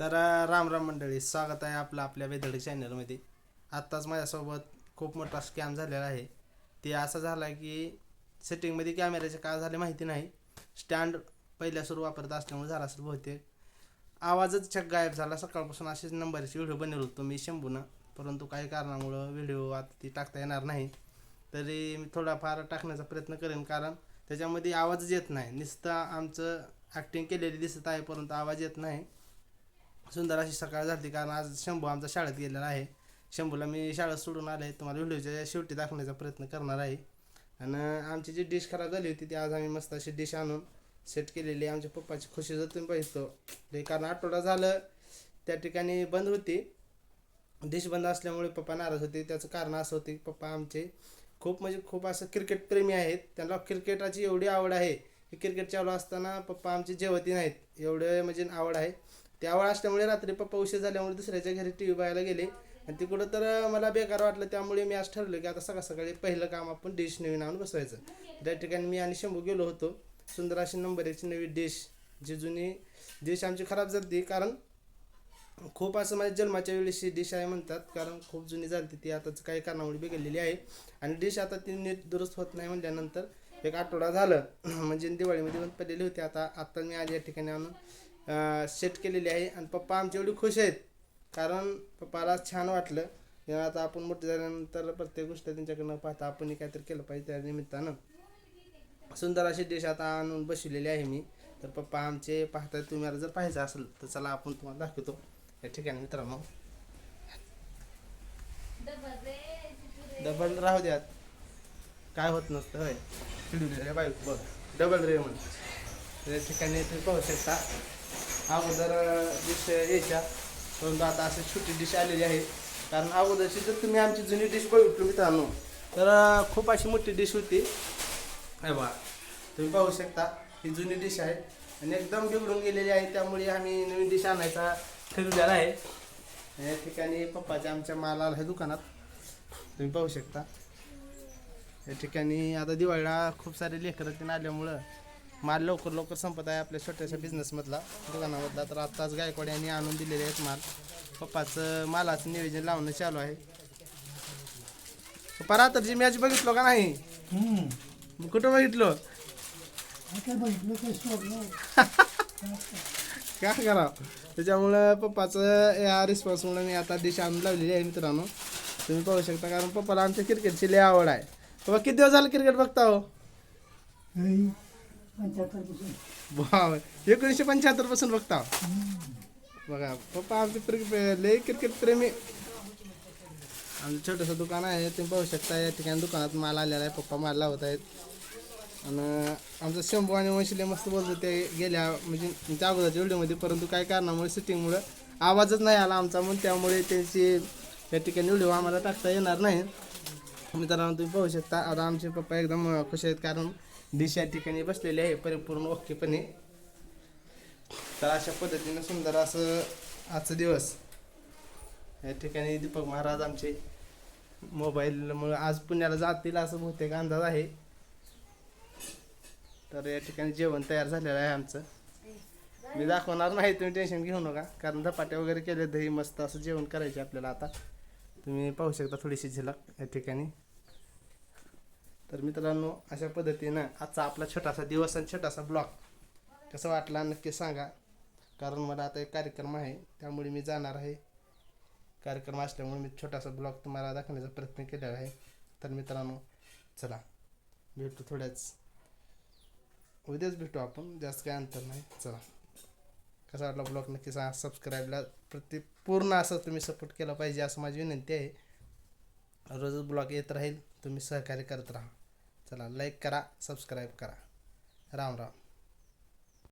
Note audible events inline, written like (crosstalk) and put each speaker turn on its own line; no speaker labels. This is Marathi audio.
तर राम राम मंडळी स्वागत आहे आपलं आपल्या वेदळ चॅनलमध्ये आत्ताच माझ्यासोबत खूप मोठा स्कॅम झालेला आहे. ते असा झाला की सेटिंगमध्ये कॅमेऱ्याचे काय झाले माहिती नाही. स्टँड पहिल्या सुरू वापरत असल्यामुळे झाला असेल बहुतेक. आवाजच चक गायब झाला. सकाळपासून असेच नंबरचे व्हिडिओ बनवलो होतो मी शंभूनं. परंतु काही कारणामुळं व्हिडिओ आता ती टाकता येणार नाही. तरी मी थोडाफार टाकण्याचा प्रयत्न करेन कारण त्याच्यामध्ये आवाजच येत नाही. नुसतं आमचं ॲक्टिंग केलेली दिसत आहे परंतु आवाज येत नाही. सुंदर अशी सकाळ झाली कारण आज शंभू आमचा शाळेत गेलेला आहे. शंभूला मी शाळा सोडून आले तुम्हाला व्हिडिओच्या शेवटी दाखवण्याचा प्रयत्न करणार आहे. आणि आमची जी डिश खराब झाली होती ती आज आम्ही मस्त अशी डिश आणून सेट केलेली आमच्या पप्पाची खुशी जर तुम्ही बघितलं ते कारण आठवडा झालं त्या ठिकाणी बंद होती. डिश बंद असल्यामुळे पप्पा नाराज होते. त्याचं कारण असं होते की पप्पा आमचे खूप म्हणजे खूप असं क्रिकेट प्रेमी आहेत. त्यांना क्रिकेटाची एवढी आवड आहे की क्रिकेट चालू असताना पप्पा आमचे जेवती नाहीत. एवढे म्हणजे आवड आहे. त्यावेळ असल्यामुळे रात्री पप्पा उशीर झाल्यामुळे दुसऱ्याच्या घरी टी व्ही बघायला गेले. आणि तिकडं तर मला बेकार वाटलं. त्यामुळे मी आज ठरलं की आता सकाळ सकाळी पहिलं काम आपण डिश नवीन आणून बसवायचं. त्या ठिकाणी मी आणि शंभू गेलो होतो. सुंदर अशी नंबर एकची नवी डिश जी जुनी डिश आमची खराब झाली कारण खूप असं माझ्या जन्माच्या वेळेसची डिश आहे म्हणतात. कारण खूप जुनी झाली ती आताच काही कारणामुळे बिघडलेली आहे. आणि डिश आता ती नीट दुरुस्त होत नाही म्हणल्यानंतर एक आठवडा झालं. (clears throat) म्हणजे दिवाळीमध्ये पण पडलेली होती. आता आत्ता मी आज या ठिकाणी आणून सेट केलेली आहे आणि पप्पा आमचे एवढी खुश आहेत. कारण पप्पाला छान वाटलं. की आता आपण मोठे झाल्यानंतर प्रत्येक गोष्ट त्यांच्याकडनं पाहता आपण काहीतरी केलं पाहिजे त्या निमित्तानं. सुंदर अशी डिश आता आणून बसवलेली आहे मी. तर पप्पा आमचे पाहता तुम्हाला जर पाहायचं असेल तर चला आपण तुम्हाला दाखवतो. या ठिकाणी मित्रांनो. डबल राहू द्यात. काय होत नसतं होय. चिडवलेल्या बघ. डबल रे म्हणून या ठिकाणी तुम्ही पाहू शकता. अगोदर डिश यायच्या. परंतु आता अशी छोटी डिश आलेली आहे. कारण अगोदरची जर तुम्ही आमची जुनी डिश बघितली मित्रांनो तर खूप अशी मोठी डिश होती. हे बा तुम्ही पाहू शकता ही जुनी डिश आहे. आणि एकदम बिघडून गेलेली आहे. त्यामुळे आम्ही नवीन डिश आणायचा ठरवलेला आहे. या ठिकाणी पप्पाच्या आमच्या माल आला आहे दुकानात. तुम्ही पाहू शकता. या ठिकाणी आता दिवाळीला खूप सारे लेकरं आल्यामुळं माल लवकर लवकर संपत आहे आपल्या छोट्याशा बिझनेसमधला दुकानामधला. तर आत्ताच गायकवाड यांनी आणून दिलेले आहेत माल. पप्पाचं मालाचं नियोजन लावणं चालू आहे. पप्पा रात्रीची मॅच बघितलो का नाही. मग कुठं बघितलो? काय करा? त्याच्यामुळं पप्पाचं या रिस्पॉन्समुळे मी आता डिश आणून लावलेली आहे मित्रांनो. तुम्ही पाहू शकता कारण पप्पाला आमच्या क्रिकेटची लय आवड आहे. पप्पा किती दिवस झालं क्रिकेट बघता हो? वाव एकोणीसशे पंच्याहत्तरपासून बघता? बघा पप्पा आमचे क्रिकेट लय क्रिकेट प्रेमी. आमचं छोटंसं दुकान आहे तुम्ही पाहू शकता या ठिकाणी दुकानात माल आलेला आहे पप्पा माल लावत आहेत. आणि आमचं शंभू आणि वंशिले मस्त बोलतो ते गेल्या म्हणजे त्या अगोदरच्या व्हिडिओमध्ये परंतु काही कारणामुळे सिटिंगमुळं आवाजच नाही आला आमचा म्हणून त्यामुळे त्यांची या ठिकाणी व्हिडिओ आम्हाला टाकता येणार नाही मित्रांनो तुम्ही पाहू शकता आता आमचे पप्पा एकदम खुश आहेत कारण दिशा ठिकाणी बसलेली आहे परिपूर्ण ओकेपणे. तर अशा पद्धतीनं सुंदर असं आजचा दिवस. या ठिकाणी दीपक महाराज आमचे मोबाईलमुळे आज पुण्याला जातील असं बहुतेक अंदाज आहे. तर या ठिकाणी जेवण तयार झालेलं आहे आमचं. मी दाखवणार नाही तुम्ही टेन्शन घेऊ नका. कारण धपाटे वगैरे केले दही मस्त असं जेवण करायचे आपल्याला आता. तुम्ही पाहू शकता थोडीशी झलक या ठिकाणी. तर मित्रांनो अशा पद्धतीनं आजचा आपला छोटासा दिवस आणि छोटासा ब्लॉग कसं वाटला नक्की सांगा. कारण मला आता एक कार्यक्रम आहे त्यामुळे मी जाणार आहे. कार्यक्रम असल्यामुळे मी छोटासा ब्लॉग तुम्हाला दाखवण्याचा प्रयत्न केलेला आहे. तर मित्रांनो चला भेटू थोड्याच. उद्याच भेटू आपण जास्त काय अंतर नाही. चला कसा वाटला ब्लॉग नक्की सांगा. सबस्क्राईबला प्रति पूर्ण असं तुम्ही सपोर्ट केला पाहिजे असं माझी विनंती आहे. रोजच ब्लॉग येत राहील तुम्ही सहकार्य करत राहा. चला लाईक करा सबस्क्राईब करा. राम राम.